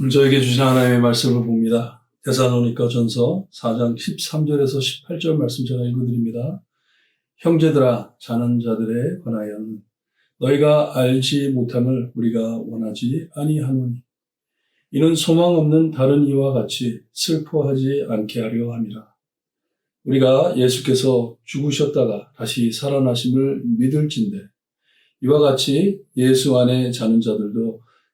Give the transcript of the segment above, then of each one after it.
오늘 저에게 주신 하나님의 말씀을 봅니다. 대사노니까 전서 4장 13절에서 18절 말씀 제가 읽어드립니다. 형제들아 자는 자들에 관하여는 너희가 알지 못함을 우리가 원하지 아니하노니 이는 소망 없는 다른 이와 같이 슬퍼하지 않게 하려 함이라. 우리가 예수께서 죽으셨다가 다시 살아나심을 믿을진대 이와 같이 예수 안에 자는 자들도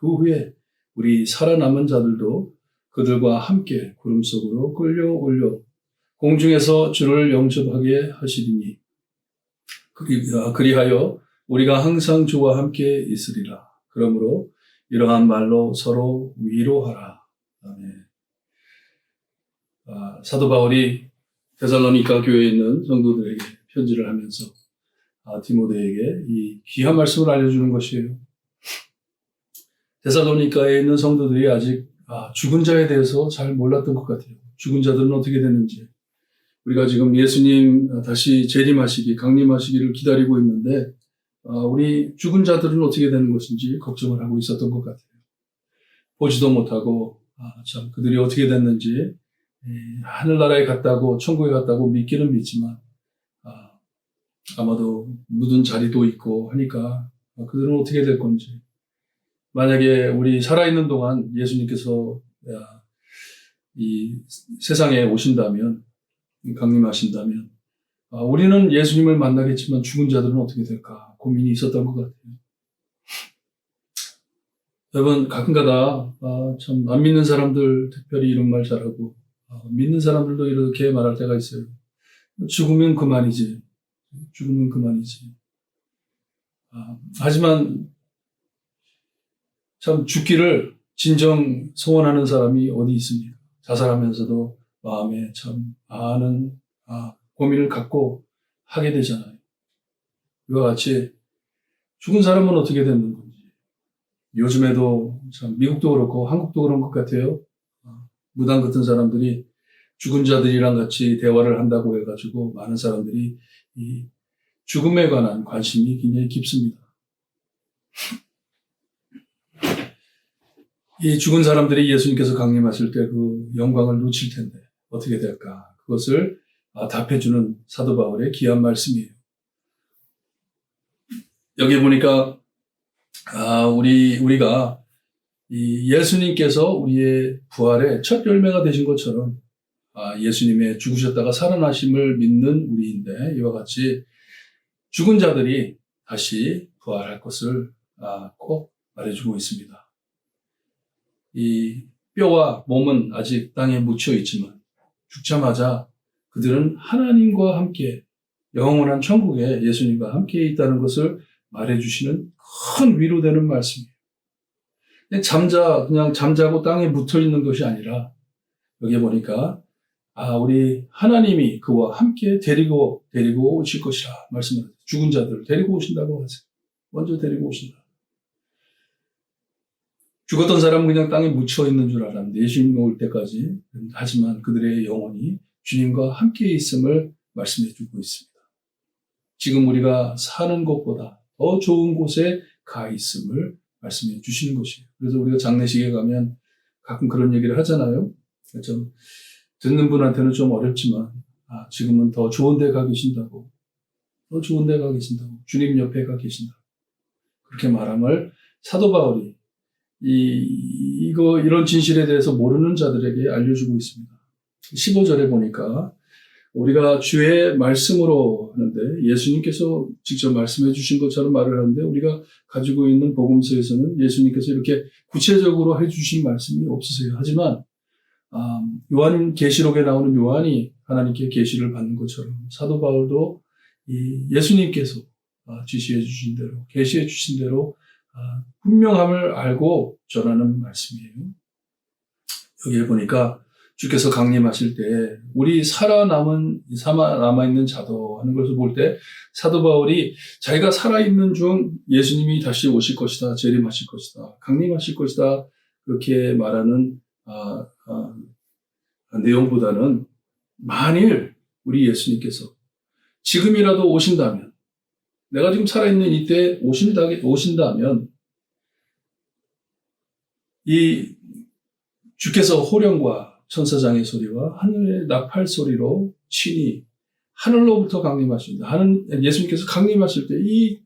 그 후에 우리 살아남은 자들도 그들과 함께 구름 속으로 끌려 올려 공중에서 주를 영접하게 하시리니 그리- 아, 그리하여 우리가 항상 주와 함께 있으리라. 그러므로 이러한 말로 서로 위로하라. 아멘. 아, 사도 바울이 데살로니가 교회에 있는 성도들에게 편지를 하면서 아, 디모데에게 이 귀한 말씀을 알려주는 것이에요. 데살로니카에 있는 성도들이 아직 아, 죽은 자에 대해서 잘 몰랐던 것 같아요. 죽은 자들은 어떻게 되는지. 우리가 지금 예수님 다시 재림하시기, 강림하시기를 기다리고 있는데, 아, 우리 죽은 자들은 어떻게 되는 것인지 걱정을 하고 있었던 것 같아요. 보지도 못하고, 아, 참, 그들이 어떻게 됐는지, 에, 하늘나라에 갔다고, 천국에 갔다고 믿기는 믿지만, 아, 아마도 묻은 자리도 있고 하니까, 아, 그들은 어떻게 될 건지, 만약에 우리 살아있는 동안 예수님께서 야, 이 세상에 오신다면, 강림하신다면, 아, 우리는 예수님을 만나겠지만 죽은 자들은 어떻게 될까 고민이 있었던 것 같아요. 여러분, 가끔가다, 아, 참, 안 믿는 사람들 특별히 이런 말 잘하고, 아, 믿는 사람들도 이렇게 말할 때가 있어요. 죽으면 그만이지. 죽으면 그만이지. 아, 하지만 참 죽기를 진정 소원하는 사람이 어디 있습니까? 자살하면서도 마음에 참 아는 아, 고민을 갖고 하게 되잖아요. 이와 같이 죽은 사람은 어떻게 되는 건지 요즘에도 참 미국도 그렇고 한국도 그런 것 같아요. 아, 무당 같은 사람들이 죽은 자들이랑 같이 대화를 한다고 해가지고 많은 사람들이 이 죽음에 관한 관심이 굉장히 깊습니다. 이 죽은 사람들이 예수님께서 강림하실 때 그 영광을 놓칠 텐데 어떻게 될까? 그것을 아, 답해주는 사도 바울의 귀한 말씀이에요. 여기 보니까 아, 우리 우리가 이 예수님께서 우리의 부활의 첫 열매가 되신 것처럼 아, 예수님의 죽으셨다가 살아나심을 믿는 우리인데 이와 같이 죽은 자들이 다시 부활할 것을 아, 꼭 말해주고 있습니다. 이 뼈와 몸은 아직 땅에 묻혀 있지만 죽자마자 그들은 하나님과 함께 영원한 천국에 예수님과 함께 있다는 것을 말해주시는 큰 위로되는 말씀이에요. 잠자 그냥 잠자고 땅에 묻혀 있는 것이 아니라 여기 보니까 아 우리 하나님이 그와 함께 데리고 데리고 오실 것이라 말씀을 하세요. 죽은 자들을 데리고 오신다고 하세요. 먼저 데리고 오신다. 죽었던 사람은 그냥 땅에 묻혀 있는 줄 알았는데 예수님 올 때까지 하지만 그들의 영혼이 주님과 함께 있음을 말씀해 주고 있습니다. 지금 우리가 사는 곳보다 더 좋은 곳에 가 있음을 말씀해 주시는 것이에요. 그래서 우리가 장례식에 가면 가끔 그런 얘기를 하잖아요. 좀 듣는 분한테는 좀 어렵지만 아, 지금은 더 좋은 데 가 계신다고 더 좋은 데 가 계신다고 주님 옆에 가 계신다고 그렇게 말함을 사도 바울이 이, 이거, 이런 진실에 대해서 모르는 자들에게 알려주고 있습니다. 15절에 보니까 우리가 주의 말씀으로 하는데 예수님께서 직접 말씀해 주신 것처럼 말을 하는데 우리가 가지고 있는 복음서에서는 예수님께서 이렇게 구체적으로 해 주신 말씀이 없으세요. 하지만 아, 요한 계시록에 나오는 요한이 하나님께 계시를 받는 것처럼 사도 바울도 이 예수님께서 아, 지시해 주신 대로 계시해 주신 대로 아, 분명함을 알고 전하는 말씀이에요. 여기에 보니까 주께서 강림하실 때 우리 살아남은 살아남아 있는 자도 하는 것을 볼 때 사도 바울이 자기가 살아 있는 중 예수님이 다시 오실 것이다 재림하실 것이다 강림하실 것이다 그렇게 말하는 아, 아, 내용보다는 만일 우리 예수님께서 지금이라도 오신다면 내가 지금 살아있는 이때 오신다, 오신다면 이 주께서 호령과 천사장의 소리와 하늘의 나팔 소리로 친히 하늘로부터 강림하십니다. 하는 예수님께서 강림하실 때 이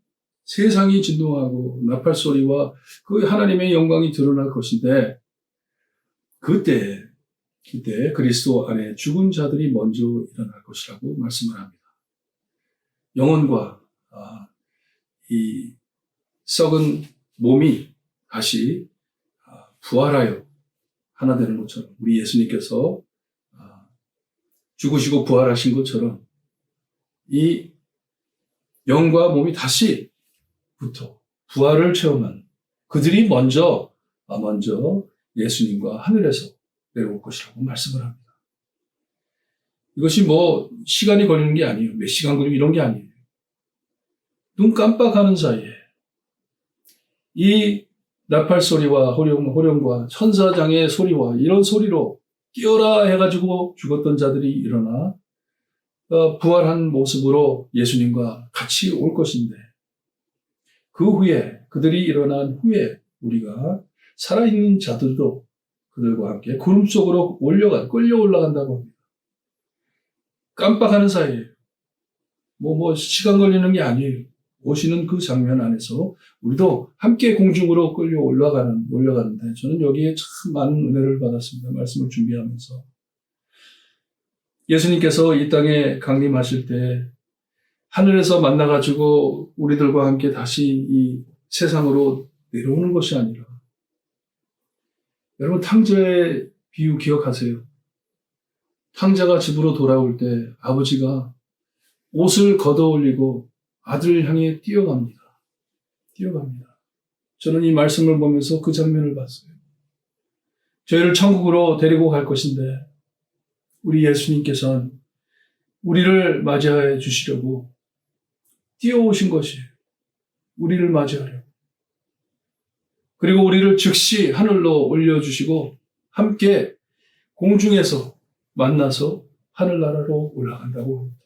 세상이 진동하고 나팔 소리와 그 하나님의 영광이 드러날 것인데 그때 그때 그리스도 안에 죽은 자들이 먼저 일어날 것이라고 말씀을 합니다. 영혼과 아, 이 썩은 몸이 다시 아, 부활하여 하나 되는 것처럼 우리 예수님께서 아, 죽으시고 부활하신 것처럼 이 영과 몸이 다시 부터 부활을 체험한 그들이 먼저 아, 먼저 예수님과 하늘에서 내려올 것이라고 말씀을 합니다. 이것이 뭐 시간이 걸리는 게 아니에요. 몇 시간 걸리고 이런 게 아니에요. 눈 깜빡하는 사이에 이 나팔 소리와 호령, 호령과 천사장의 소리와 이런 소리로 끼어라 해가지고 죽었던 자들이 일어나 어, 부활한 모습으로 예수님과 같이 올 것인데 그 후에 그들이 일어난 후에 우리가 살아있는 자들도 그들과 함께 구름 속으로 올려가 끌려 올라간다고 합니다. 깜빡하는 사이에 뭐, 뭐, 시간 걸리는 게 아니에요. 오시는 그 장면 안에서 우리도 함께 공중으로 끌려 올라가는, 올라가는데 저는 여기에 참 많은 은혜를 받았습니다. 말씀을 준비하면서. 예수님께서 이 땅에 강림하실 때 하늘에서 만나가지고 우리들과 함께 다시 이 세상으로 내려오는 것이 아니라 여러분 탕자의 비유 기억하세요. 탕자가 집으로 돌아올 때 아버지가 옷을 걷어 올리고 아들을 향해 뛰어갑니다. 뛰어갑니다. 저는 이 말씀을 보면서 그 장면을 봤어요. 저희를 천국으로 데리고 갈 것인데 우리 예수님께서는 우리를 맞이해 주시려고 뛰어오신 것이 우리를 맞이하려. 그리고 우리를 즉시 하늘로 올려주시고 함께 공중에서 만나서 하늘나라로 올라간다고 합니다.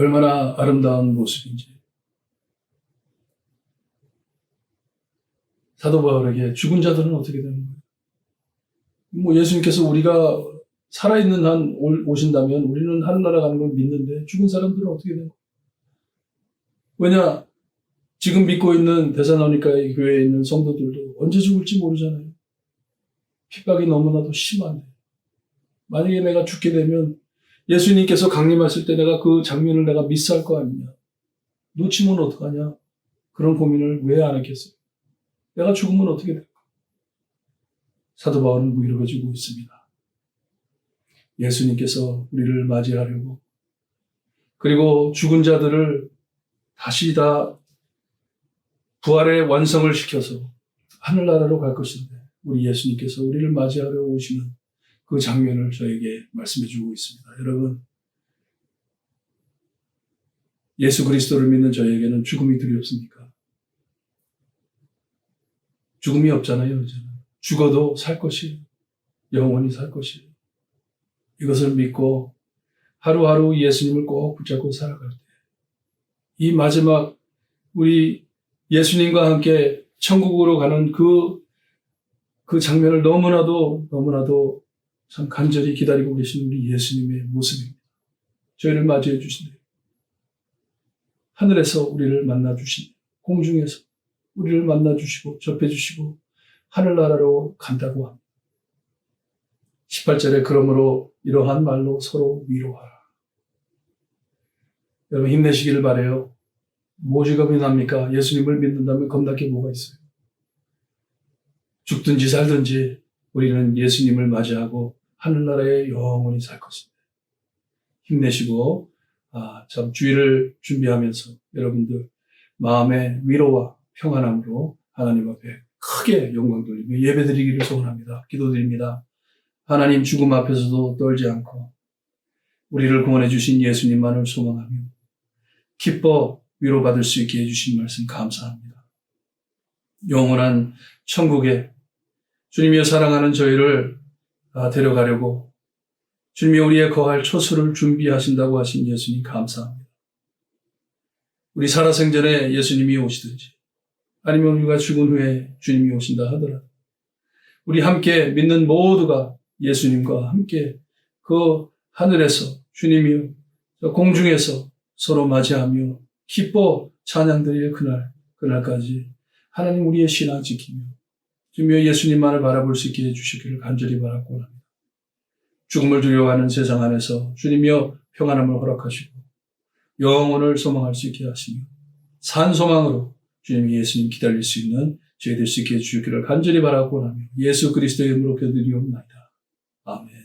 얼마나 아름다운 모습인지. 사도 바울에게 죽은 자들은 어떻게 되는 거예요? 뭐 예수님께서 우리가 살아있는 한 오신다면 우리는 하늘나라 가는 걸 믿는데 죽은 사람들은 어떻게 되는 거예요? 왜냐? 지금 믿고 있는 대사나니까의 교회에 있는 성도들도 언제 죽을지 모르잖아요. 핍박이 너무나도 심한데. 만약에 내가 죽게 되면 예수님께서 강림하실 때 내가 그 장면을 내가 미스할 거 아니냐. 놓치면 어떡하냐. 그런 고민을 왜 안 했겠어요? 내가 죽으면 어떻게 될까? 사도 바울은 무이력해지고 있습니다. 예수님께서 우리를 맞이하려고 그리고 죽은 자들을 다시 다 부활의 완성을 시켜서 하늘나라로 갈 것인데 우리 예수님께서 우리를 맞이하려 오시는 그 장면을 저에게 말씀해 주고 있습니다. 여러분, 예수 그리스도를 믿는 저에게는 죽음이 두렵습니까? 죽음이 없잖아요, 이제는. 죽어도 살 것이, 영원히 살 것이. 이것을 믿고 하루하루 예수님을 꼭 붙잡고 살아갈 때, 이 마지막 우리 예수님과 함께 천국으로 가는 그, 그 장면을 너무나도, 너무나도 참 간절히 기다리고 계시는 우리 예수님의 모습입니다. 저희를 맞이해 주신대. 하늘에서 우리를 만나 주신, 공중에서 우리를 만나 주시고, 접해 주시고, 하늘나라로 간다고 합니다. 18절에 그러므로 이러한 말로 서로 위로하라. 여러분 힘내시기를 바래요. 뭐지 겁이 납니까? 예수님을 믿는다면 겁날 게 뭐가 있어요? 죽든지 살든지 우리는 예수님을 맞이하고 하늘나라에 영원히 살 것입니다. 힘내시고 아, 참 주의를 준비하면서 여러분들 마음의 위로와 평안함으로 하나님 앞에 크게 영광 돌리며 예배 드리기를 소원합니다. 기도드립니다. 하나님 죽음 앞에서도 떨지 않고 우리를 구원해 주신 예수님만을 소망하며 기뻐 위로받을 수 있게 해주신 말씀 감사합니다. 영원한 천국에 주님이 사랑하는 저희를 아, 데려가려고 주님이 우리의 거할 초소를 준비하신다고 하신 예수님 감사합니다. 우리 살아생전에 예수님이 오시든지 아니면 우리가 죽은 후에 주님이 오신다 하더라도 우리 함께 믿는 모두가 예수님과 함께 그 하늘에서 주님이 저 공중에서 서로 맞이하며 기뻐 찬양드릴 그날 그날까지 하나님 우리의 신앙 지키며 주며 예수님만을 바라볼 수 있게 해주시기를 간절히 바라고 합니다. 죽음을 두려워하는 세상 안에서 주님이여 평안함을 허락하시고 영혼을 소망할 수 있게 하시며 산 소망으로 주님 예수님 기다릴 수 있는 저희 될수 있게 해주시기를 간절히 바라고 하며 예수 그리스도의 이름으로 기도드리옵나이다. 아멘.